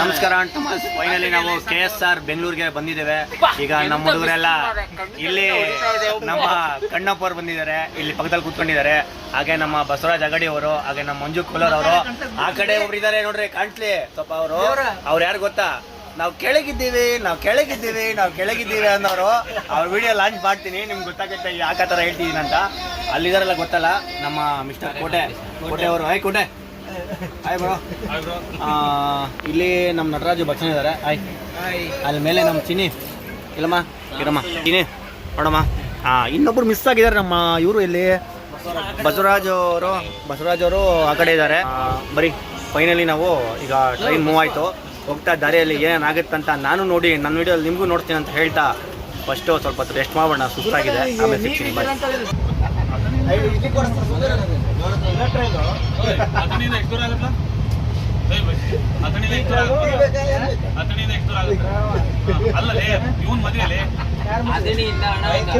ನಮಸ್ಕಾರ. ಫೈನಲಿ ನಾವು K S R ಬೆಂಗಳೂರಿಗೆ ಬಂದಿದ್ದೇವೆ. ಈಗ ನಮ್ಮ ಹುಡುಗರೆಲ್ಲ ಇಲ್ಲಿ ನಮ್ಮ ಕಣ್ಣಪ್ಪ ಅವ್ರು ಬಂದಿದ್ದಾರೆ. ಇಲ್ಲಿ ಪಕ್ಕದಲ್ಲಿ ಕೂತ್ಕೊಂಡಿದ್ದಾರೆ. ಹಾಗೆ ನಮ್ಮ ಬಸವರಾಜ್ ಅಗಡಿ ಅವರು ಹಾಗೆ ನಮ್ಮ ಮಂಜು ಕೋಲರ್ ಅವರು. ಆ ಕಡೆ ಒಬ್ರು ಇದ್ದಾರೆ ನೋಡ್ರಿ ಕಾಣ್ಸ್ಲಿ ಸ್ವಲ್ಪ ಅವರು. ಅವ್ರು ಯಾರು ಗೊತ್ತಾ? ನಾವು ಕೆಳಗಿದ್ದೀವಿ ನಾವು ಕೆಳಗಿದ್ದೀವಿ ನಾವು ಕೆಳಗಿದ್ದೀವಿ ಅನ್ನೋರು. ಅವ್ರ ವಿಡಿಯೋ ಲಾಂಚ್ ಮಾಡ್ತೀನಿ. ನಿಮ್ಗೆ ಗೊತ್ತಾಗುತ್ತೆ ಯಾಕೆ ಥರ ಹೇಳ್ತಿದ್ದೀನಿ ಅಂತ ಅಲ್ಲಿದಾರಲ್ಲ ಗೊತ್ತಲ್ಲ? ನಮ್ಮ ಮಿಸ್ಟರ್ ಕೋಟೆ. ಕೋಟೆ ಅವರು. ಹೈ ಕೋಟೆ. ಹಾಯ್ ಬ್ರೋ ಇಲ್ಲಿ ನಮ್ಮ ನಟರಾಜು ಬಚ್ಚನ್ ಇದ್ದಾರೆ ಹಾಯ್ ಅಲ್ಲಿ ಮೇಲೆ ನಮ್ಮ ಚಿನಿ ಇಲ್ಲಮ್ಮ? ಇರಮ್ಮ. ಚಿನಿ ನೋಡಮ್ಮ. ಹಾಂ ಇನ್ನೊಬ್ರು ಮಿಸ್ ಆಗಿದ್ದಾರೆ ನಮ್ಮ ಇವರು ಇಲ್ಲಿ. ಬಸವರಾಜ್. ಅವರು ಬಸವರಾಜ್ ಅವರು ಆ ಕಡೆ ಇದ್ದಾರೆ ಬರೀ ಫೈನಲಿ ನಾವು ಈಗ ಟ್ರೈನ್ ಮೂವ್ ಆಯಿತು. ಹೋಗ್ತಾ ದಾರಿಯಲ್ಲಿ ಏನೇನಾಗುತ್ತಂತ ನಾನು ನೋಡಿ ನನ್ನ ವಿಡಿಯೋಲ್ಲಿ ನಿಮಗೂ ನೋಡ್ತೀನಿ ಅಂತ ಹೇಳ್ತಾ ಫಸ್ಟು ಸ್ವಲ್ಪ ರೆಸ್ಟ್ ಮಾಡೋಣ ಸುಸ್ತಾಗಿದೆ. ಆಮೇಲೆ ಸಿಗ್ತೀನಿ. ಬಾಯ್ ಎಷ್ಟು ದೂರ ಆಗುತ್ತಾ? ಅಥಣಿಯಿಂದ ಎಷ್ಟು ದೂರ ಆಗುತ್ತೆ? ಅಥಣಿಯಿಂದ ಎಷ್ಟು ದೂರ ಆಗುತ್ತೆ? ಅಲ್ಲಲೇ ಇವನ್ ಮದುವೆಲಿ ಒಂದು ಹದಿನೈದು ನಿಮಿಷ. ಅಣ್ಣ.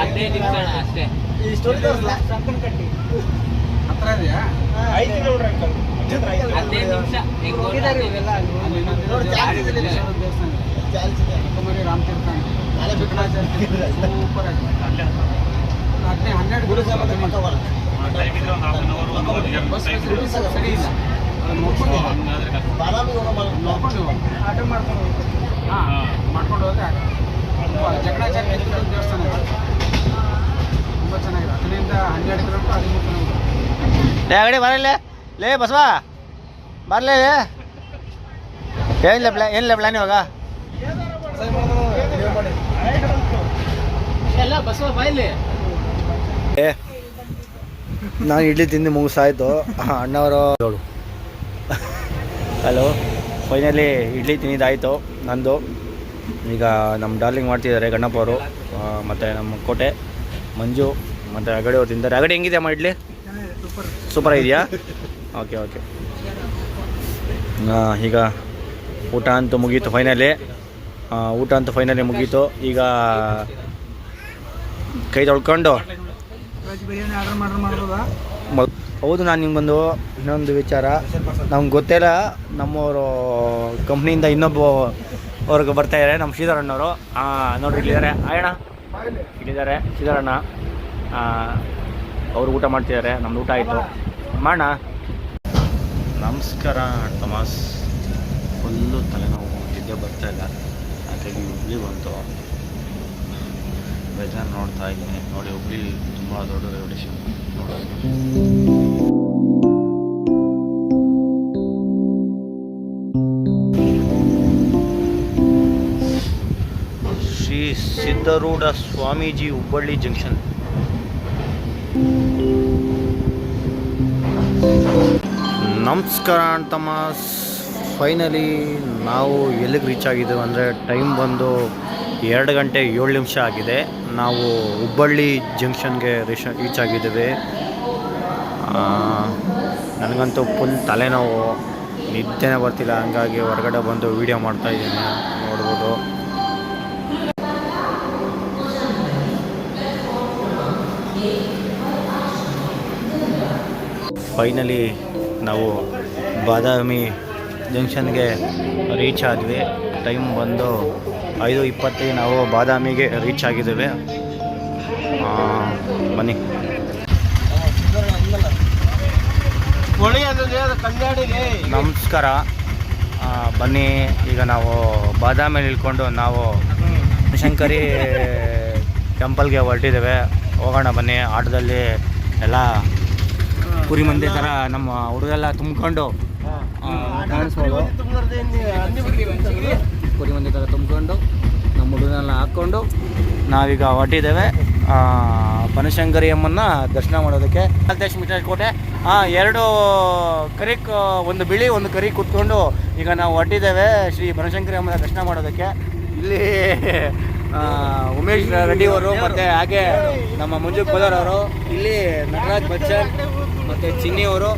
ಹದಿನೈದು ನಿಮಿಷ. ದೇವಸ್ಥಾನ ಅಷ್ಟೇ ಹದಿನೈದು ಸೂಪರ್ ಹೆಂಗ್ ಅವರ್ ಹಂಗಾದ್ರೆ ಕಷ್ಟ. ಮಾಡ್ಕೊಂಡು ಹೋದ್ರೆ ದೇವಸ್ಥಾನ. ತುಂಬಾ ಚೆನ್ನಾಗಿದೆ ಹದಿನೈದು ಹನ್ನೆರಡು ಕಿಲೋಮೀಟರ್ ಹದಿಮೂರು ಕಿಲೋಮೀಟರ್ ಲೇ ಬರಲ್ಲ ಲೇ ಬಸವ ಬರಲೇ ಏನಿಲ್ಲ ಪ್ಲಾ ಏನಿಲ್ಲ ಪ್ಲಾನ್ ಇವಾಗ ಎಲ್ಲ ಬಸವ ಬಾಯ್ಲಿ ನಾನು ಇಡ್ಲಿ ತಿಂದು ಮುಗಿಸಾಯ್ತು. ಅಣ್ಣವರು. ಹಲೋ ಫೈನಲಿ ಇಡ್ಲಿ ತಿಂದಿದ್ದಾಯಿತು ನಂದು. ಈಗ ನಮ್ಮ ಡಾರ್ಲಿಂಗ್ ಮಾಡ್ತಿದ್ದಾರೆ ಗಣಪವರು ಅವರು. ಮತ್ತು ನಮ್ಮ ಕೋಟೆ ಮಂಜು ಮತ್ತು ಅಗಡಿ ಅವ್ರು ತಿಂತಾರೆ. ಅಗಡಿ ಹೆಂಗಿದೆ ಅಮ್ಮ ಇಡ್ಲಿ? ಸೂಪರ್ ಇದೆಯಾ? ಓಕೆ ಓಕೆ ಈಗ ಊಟ ಅಂತೂ ಮುಗೀತು ಫೈನಲಿ ಊಟ ಅಂತೂ ಫೈನಲಿ ಮುಗೀತು. ಈಗ ಕೈ ತೊಳ್ಕೊಂಡು ವೆಜ್ ಬಿರಿಯಾನಿ ಆರ್ಡರ್ ಮಾಡ್ರೆ ಮಾಡ್ಬೋದಾ? ಹೌದು ನಾನು ನಿಮ್ಗೊಂದು ಇನ್ನೊಂದು ವಿಚಾರ. ನಮ್ಗೆ ಗೊತ್ತಿಲ್ಲ ನಮ್ಮವರು ಕಂಪ್ನಿಯಿಂದ ಇನ್ನೊಬ್ಬ ಅವ್ರಿಗೆ ಬರ್ತಾ ಇದ್ದಾರೆ ನಮ್ಮ ಶ್ರೀಧರಣ್ಣವರು. ನೋಡ್ರಿ ಇಲ್ಲಿದ್ದಾರೆ. ಆಯಣ್ಣ ಇಲ್ಲಿದ್ದಾರೆ ಶ್ರೀಧರಣ್ಣ. ಅವರು ಊಟ ಮಾಡ್ತಿದ್ದಾರೆ ನಮ್ದು ಊಟ ಆಯಿತು. ಮಾಡೋಣ ನಮಸ್ಕಾರ ತಮಾಸ್ ಫುಲ್ಲು ತಲೆನೋವು ನಿದ್ದೆ ಬರ್ತಾ ಇಲ್ಲ. ಹಾಗಾಗಿ ಹುಬ್ಳಿ ಬಂತು ವೆದರ್ ನೋಡ್ತಾ ಇದ್ದೀನಿ. ನೋಡಿ ಹುಬ್ಳಿ ತುಂಬ ದೊಡ್ಡ ರೆವಲ್ಯೂಷನ್ ಶ್ರೀ ಸಿದ್ಧರೂಢ ಸ್ವಾಮೀಜಿ ಹುಬ್ಬಳ್ಳಿ ಜಂಕ್ಷನ್. ನಮಸ್ಕಾರ ತಮ್ಮ ಫೈನಲಿ ನಾವು ಎಲ್ಲಿಗೆ ರೀಚ್ ಆಗಿದ್ದೇವೆ ಅಂದರೆ ಟೈಮ್ ಬಂದು ಎರಡು ಗಂಟೆ ಏಳು ನಿಮಿಷ ಆಗಿದೆ. ನಾವು ಹುಬ್ಬಳ್ಳಿ ಜಂಕ್ಷನ್ಗೆ ರೀಚ್ ರೀಚ್ ಆಗಿದ್ದೇವೆ. ನನಗಂತೂ ಫುಲ್ ತಲೆನೋವು. ನಿದ್ದೆನೇ ಬರ್ತಿಲ್ಲ, ಹಂಗಾಗಿ ಹೊರಗಡೆ ಬಂದು ವೀಡಿಯೋ ಮಾಡ್ತಾ ಇದ್ದೀನಿ, ನೋಡ್ಬೋದು. ಫೈನಲಿ ನಾವು ಬಾದಾಮಿ ಜಂಕ್ಷನ್ಗೆ ರೀಚ್ ಆದ್ವಿ. ಟೈಮ್ ಬಂದು ಐದು ಇಪ್ಪತ್ತಿಗೆ ನಾವು ಬಾದಾಮಿಗೆ ರೀಚ್ ಆಗಿದ್ದೇವೆ. ಬನ್ನಿ. ನಮಸ್ಕಾರ. ಬನ್ನಿ. ಈಗ ನಾವು ಬಾದಾಮಿಯಲ್ಲಿ ಇಳ್ಕೊಂಡು ನಾವು ಶಂಕರಿ ಟೆಂಪಲ್ಗೆ ಹೊರಟಿದ್ದೇವೆ. ಹೋಗೋಣ ಬನ್ನಿ. ಆಟೋದಲ್ಲಿ ಎಲ್ಲ ಕುರಿ ಮಂದಿ ಥರ ನಮ್ಮ ಹುಡುಗೆಲ್ಲ ತುಂಬಿಕೊಂಡು ಕುರಿ ಮಂದಿ ಥರ ತುಂಬಿಕೊಂಡು, ನಮ್ಮ ಹುಡುಗನೆಲ್ಲ ಹಾಕ್ಕೊಂಡು, ನಾವೀಗ ಹೊಟ್ಟಿದ್ದೇವೆ ಬನಶಂಕರಿ ಅಮ್ಮನ್ನ ದರ್ಶನ ಮಾಡೋದಕ್ಕೆ. ನಾಲ್ಕದೇಶ ಮೀಟರ್ ಕೋಟೆ. ಎರಡು ಕರಿ, ಒಂದು ಬಿಳಿ, ಒಂದು ಕರಿ ಕುತ್ಕೊಂಡು ಈಗ ನಾವು ಹೊಟ್ಟಿದ್ದೇವೆ ಶ್ರೀ ಬನಶಂಕರಿ ಅಮ್ಮನ ದರ್ಶನ ಮಾಡೋದಕ್ಕೆ. ಇಲ್ಲಿ ಉಮೇಶ್ ರೆಡ್ಡಿ ಅವರು ಮತ್ತು ಹಾಗೆ ನಮ್ಮ ಮಂಜು ಕೋಲಾರ್ ಇಲ್ಲಿ ನಟರಾಜ್ ಬಚ್ಚನ್ ಮತ್ತು ಚಿನ್ನಿ ಅವರು.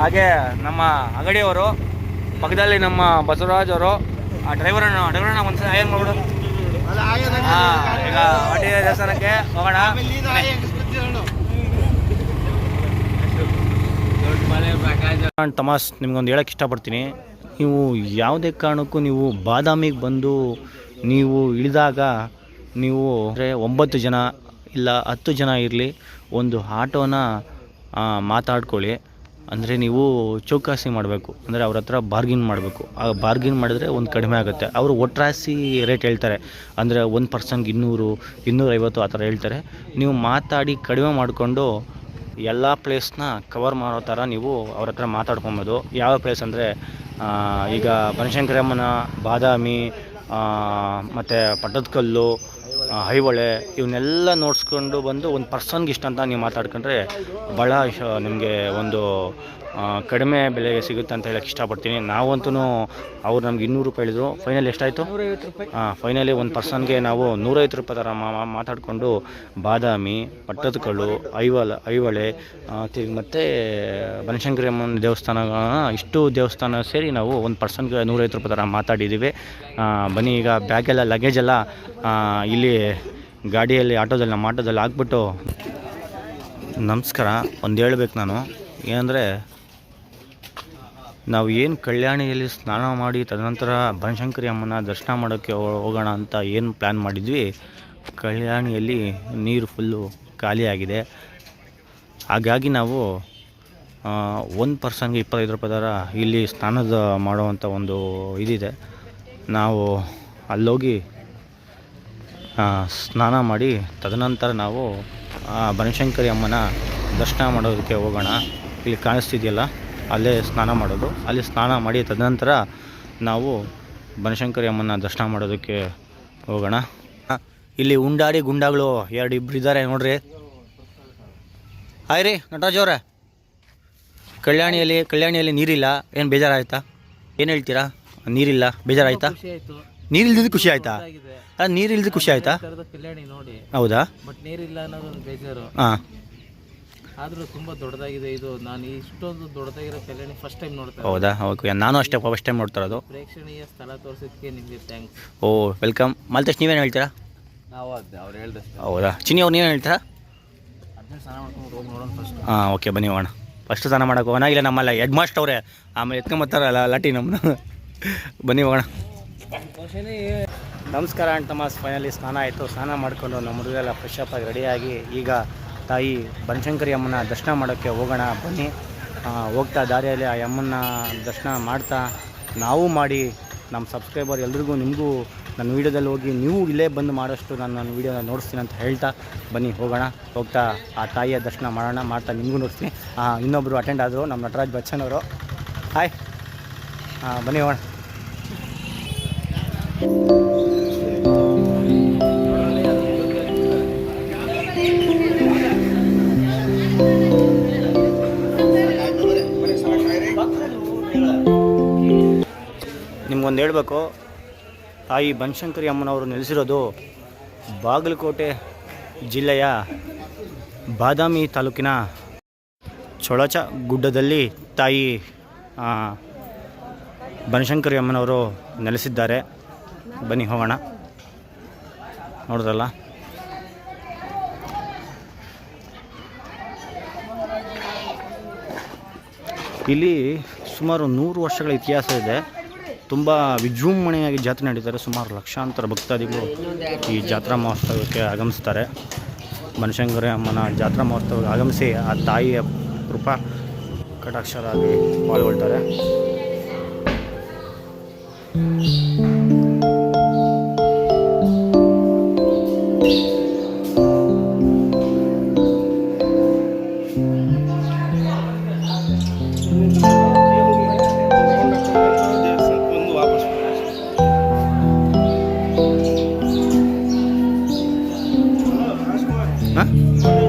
ಹಾಗೆ ನಮ್ಮ ಅಂಗಡಿಯವರು ಪಕ್ಕದಲ್ಲಿ ನಮ್ಮ ಬಸವರಾಜ್ ಅವರು ಆ ಡ್ರೈವರನ್ನು ಡ್ರೈವರನ್ನ ಒಂದ್ಸಲ ಏನು ಮಾಡ್ಬಿಡು ಹಾಂ ಈಗ ದೇವಸ್ಥಾನಕ್ಕೆ ಹೋಗೋಣ. ತಮಾಸ್ ನಿಮ್ಗೊಂದು ಹೇಳಕ್ಕೆ ಇಷ್ಟಪಡ್ತೀನಿ. ನೀವು ಯಾವುದೇ ಕಾರಣಕ್ಕೂ ನೀವು ಬಾದಾಮಿಗೆ ಬಂದು ನೀವು ಇಳಿದಾಗ ನೀವು ಅಂದರೆ ಒಂಬತ್ತು ಜನ ಇಲ್ಲ ಹತ್ತು ಜನ ಇರಲಿ ಒಂದು ಆಟೋನ ಮಾತಾಡ್ಕೊಳ್ಳಿ. ಅಂದರೆ ನೀವು ಚೌಕಾಸಿ ಮಾಡಬೇಕು, ಅಂದರೆ ಅವ್ರ ಹತ್ರ ಬಾರ್ಗಿನ್ ಮಾಡಬೇಕು. ಆ ಬಾರ್ಗಿನ್ ಮಾಡಿದ್ರೆ ಒಂದು ಕಡಿಮೆ ಆಗುತ್ತೆ. ಅವರು ಒಟ್ರಾಸಿ ರೇಟ್ ಹೇಳ್ತಾರೆ. ಅಂದರೆ ಒಂದು ಪರ್ಸನ್ಗೆ ಇನ್ನೂರು, ಇನ್ನೂರೈವತ್ತು ಆ ಥರ ಹೇಳ್ತಾರೆ. ನೀವು ಮಾತಾಡಿ ಕಡಿಮೆ ಮಾಡಿಕೊಂಡು ಎಲ್ಲ ಪ್ಲೇಸ್ನ ಕವರ್ ಮಾಡೋ ಥರ ನೀವು ಅವ್ರ ಹತ್ರ ಮಾತಾಡ್ಕೊಬೋದು. ಯಾವ ಪ್ಲೇಸ್ ಅಂದರೆ ಈಗ ಬನಶಂಕರಮ್ಮನ ಬಾದಾಮಿ ಮತ್ತು ಪಟ್ಟದಕಲ್ಲು ಐಹೊಳೆ ಇವನ್ನೆಲ್ಲ ನೋಡಿಸ್ಕೊಂಡು ಬಂದು ಒಂದು ಪರ್ಸನ್ಗೆ ಇಷ್ಟ ಅಂತ ನೀವು ಮಾತಾಡ್ಕೊಂಡ್ರೆ ಭಾಳ ನಿಮಗೆ ಒಂದು ಕಡಿಮೆ ಬೆಲೆಗೆ ಸಿಗುತ್ತೆ ಅಂತ ಹೇಳಕ್ಕೆ ಇಷ್ಟಪಡ್ತೀನಿ. ನಾವಂತೂ ಅವ್ರು ನಮ್ಗೆ ಇನ್ನೂರು ರೂಪಾಯಿ ಹೇಳಿದ್ರು. ಫೈನಲ್ ಎಷ್ಟಾಯಿತು? ಹಾಂ ಫೈನಲಿ ಒಂದು ಪರ್ಸನ್ಗೆ ನಾವು ನೂರೈವತ್ತು ರೂಪಾಯಿ ಥರ ಮಾತಾಡಿಕೊಂಡು ಬಾದಾಮಿ ಪಟ್ಟದಕಲ್ಲು ಐವಲ ಐವಳೆ ತಿರುಗಿ ಮತ್ತು ಬನಶಂಕರಿ ಅಮ್ಮನ ದೇವಸ್ಥಾನ ಇಷ್ಟು ದೇವಸ್ಥಾನ ಸೇರಿ ನಾವು ಒಂದು ಪರ್ಸನ್ಗೆ ನೂರೈವತ್ತು ರೂಪಾಯಿ ಥರ ಮಾತಾಡಿದ್ದೀವಿ ಬನ್ನಿ ಈಗ ಬ್ಯಾಗೆಲ್ಲ ಲಗೇಜೆಲ್ಲ ಎಲ್ಲ ಇಲ್ಲಿ ಗಾಡಿಯಲ್ಲಿ ಆಟೋದಲ್ಲಿ ನಮ್ಮ ಆಟೋದಲ್ಲಿ ಹಾಕ್ಬಿಟ್ಟು ನಮಸ್ಕಾರ. ಒಂದು ಹೇಳ್ಬೇಕು ನಾನು. ಏನಂದರೆ ನಾವು ಏನು ಕಲ್ಯಾಣಿಯಲ್ಲಿ ಸ್ನಾನ ಮಾಡಿ ತದನಂತರ ಬನಶಂಕರಿ ಅಮ್ಮನ ದರ್ಶನ ಮಾಡೋಕ್ಕೆ ಹೋಗೋಣ ಅಂತ ಏನು ಪ್ಲ್ಯಾನ್ ಮಾಡಿದ್ವಿ, ಕಲ್ಯಾಣಿಯಲ್ಲಿ ನೀರು ಫುಲ್ಲು ಖಾಲಿಯಾಗಿದೆ. ಹಾಗಾಗಿ ನಾವು ಒಂದು ಪರ್ಸನ್ಗೆ ಇಪ್ಪತ್ತೈದು ರೂಪಾಯಿ ದರ ಇಲ್ಲಿ ಸ್ನಾನದ ಮಾಡುವಂಥ ಒಂದು ಇದಿದೆ. ನಾವು ಅಲ್ಲೋಗಿ ಸ್ನಾನ ಮಾಡಿ ತದನಂತರ ನಾವು ಬನಶಂಕರಿ ಅಮ್ಮನ ದರ್ಶನ ಮಾಡೋದಕ್ಕೆ ಹೋಗೋಣ. ಇಲ್ಲಿ ಕಾಣಿಸ್ತಿದೆಯಲ್ಲ? ಅಲ್ಲೇ ಸ್ನಾನ ಮಾಡೋದು. ಅಲ್ಲಿ ಸ್ನಾನ ಮಾಡಿ ತದನಂತರ ನಾವು ಬನಶಂಕರಿ ಅಮ್ಮನ ದರ್ಶನ ಮಾಡೋದಕ್ಕೆ ಹೋಗೋಣ. ಇಲ್ಲಿ ಉಂಡಾಡಿ ಗುಂಡಾಗಳು ಎರಡು ಇಬ್ರು ಇದ್ದಾರೆ ನೋಡ್ರಿ. ಹಾಯ್ ರೀ ನಟರಾಜ್ ಅವರೇ. ಕಲ್ಯಾಣಿಯಲ್ಲಿ ಕಲ್ಯಾಣಿಯಲ್ಲಿ ನೀರಿಲ್ಲ ಏನು ಬೇಜಾರಾಯ್ತಾ? ಏನು ಹೇಳ್ತೀರಾ? ನೀರಿಲ್ಲ ಬೇಜಾರಾಯ್ತಾ? ಖುಷಿ ಆಯ್ತು. ನೀರಿಲ್ದಿದ್ದು ಖುಷಿ ಆಯ್ತಾ? ನೀರಿಲ್ದ ಖುಷಿ ಆಯ್ತಾ? ಹೌದಾ? ಬಟ್ ನೀರಿಲ್ಲ ಅನ್ನೋದೊಂದು ಬೇಜಾರು. ಹಾಂ. ಆದ್ರೂ ತುಂಬ ದೊಡ್ಡದಾಗಿದೆ ಇದು. ನಾನು ಇಷ್ಟೊಂದು ದೊಡ್ಡದಾಗಿರೋ ಕಲ್ಯಾಣಿ ಫಸ್ಟ್ ಟೈಮ್ ನೋಡ್ತಾ ಇರೋದು. ಹೌದಾ? ಓಕೆ ನಾನು ಅಷ್ಟೇ ಫಸ್ಟ್ ಟೈಮ್ ನೋಡ್ತಾ ಇರೋದು. ಪ್ರೇಕ್ಷಣೀಯ ಸ್ಥಳ ತೋರಿಸೋದಕ್ಕೆ ನಿಮಗೆ ಥ್ಯಾಂಕ್ಸ್ ಓ ವೆಲ್ಕಮ್ ಮಲ್ತೇಶ್ ನೀವೇನು ಹೇಳ್ತೀರಾ? ನಾವು ಅದೇ ಅವ್ರು ಹೇಳ್ದಷ್ಟೇ. ಹೌದಾ? ಚಿನಿ ಅವ್ರು ನೀವೇನು ಹೇಳ್ತೀರಾ? ಅದನ್ನ ಸ್ನಾನ ಮಾಡ್ಕೊಂಡು ಹೋಗಿ ನೋಡೋಣ ಫಸ್ಟ್ ಹಾಂ ಓಕೆ ಬನ್ನಿ ಹೋಗೋಣ. ಫಸ್ಟ್ ಸ್ನಾನ ಮಾಡೋಕೆ ಹೋಗೋಣ. ಇಲ್ಲ ನಮ್ಮಲ್ಲ ಹೆಡ್ ಮಾಸ್ಟರ್ ಅವರೇ. ಆಮೇಲೆ ಎತ್ಕೊಂಬತ್ತಾರಲ್ಲ ಲಾಟಿ ನಮ್ಮನ್ನ ಬನ್ನಿ ಹೋಗೋಣ. ನಮಸ್ಕಾರ ತಮಾಸ್ ಫೈನಲಿ ಸ್ನಾನ ಆಯಿತು. ಸ್ನಾನ ಮಾಡಿಕೊಂಡು ನಮ್ಮ ಹುಡುಗೆಲ್ಲ ಫ್ರೆಶ್ ಅಪ್ ಆಗಿ ರೆಡಿಯಾಗಿ ಈಗ ತಾಯಿ ಬನಶಂಕರಿ ಅಮ್ಮನ ದರ್ಶನ ಮಾಡೋಕ್ಕೆ ಹೋಗೋಣ, ಬನ್ನಿ. ಹೋಗ್ತಾ ದಾರಿಯಲ್ಲಿ ಆ ಅಮ್ಮನ ದರ್ಶನ ಮಾಡ್ತಾ ನಾವು ಮಾಡಿ ನಮ್ಮ ಸಬ್ಸ್ಕ್ರೈಬರ್ ಎಲ್ರಿಗೂ ನಿಮಗೂ ನನ್ನ ವೀಡಿಯೋದಲ್ಲಿ ಹೋಗಿ ನೀವು ಇಲ್ಲೇ ಬಂದು ಮಾಡೋಷ್ಟು ನಾನು ನನ್ನ ವೀಡಿಯೋನ ನೋಡಿಸ್ತೀನಿ ಅಂತ ಹೇಳ್ತಾ ಬನ್ನಿ, ಹೋಗೋಣ. ಹೋಗ್ತಾ ಆ ತಾಯಿಯ ದರ್ಶನ ಮಾಡೋಣ, ಮಾಡ್ತಾ ನಿಮಗೂ ನೋಡಿಸ್ತೀನಿ. ಇನ್ನೊಬ್ಬರು ಅಟೆಂಡ್ ಆದರು ನಮ್ಮ ನಟರಾಜ್ ಬಚ್ಚನ್ ಅವರು. ಹಾಯ್ ಹಾಂ ಬನ್ನಿ ಹೋಗೋಣ. ಹೇಳಬೇಕು. ತಾಯಿ ಬನಶಂಕರಿ ಅಮ್ಮನವರು ನೆಲೆಸಿರೋದು ಬಾಗಲಕೋಟೆ ಜಿಲ್ಲೆಯ ಬಾದಾಮಿ ತಾಲೂಕಿನ ಚೊಳಚ ಗುಡ್ಡದಲ್ಲಿ ತಾಯಿ ಬನಶಂಕರಿ ಅಮ್ಮನವರು ನೆಲೆಸಿದ್ದಾರೆ. ಬನ್ನಿ ಹೋಗೋಣ. ನೋಡಿದ್ರಲ್ಲ? ಇಲ್ಲಿ ಸುಮಾರು ನೂರು ವರ್ಷಗಳ ಇತಿಹಾಸ ಇದೆ. ತುಂಬ ವಿಜೃಂಭಣೆಯಾಗಿ ಜಾತ್ರೆ ನಡೀತಾರೆ. ಸುಮಾರು ಲಕ್ಷಾಂತರ ಭಕ್ತಾದಿಗಳು ಈ ಜಾತ್ರಾ ಮಹೋತ್ಸವಕ್ಕೆ ಆಗಮಿಸ್ತಾರೆ. ಬನಶಂಕರಿ ಅಮ್ಮನ ಜಾತ್ರಾ ಮಹೋತ್ಸವಕ್ಕೆ ಆಗಮಿಸಿ ಆ ತಾಯಿಯ ಕೃಪಾ ಕಟಾಕ್ಷರಾಗಿ ಪಾಲ್ಗೊಳ್ತಾರೆ. 啊。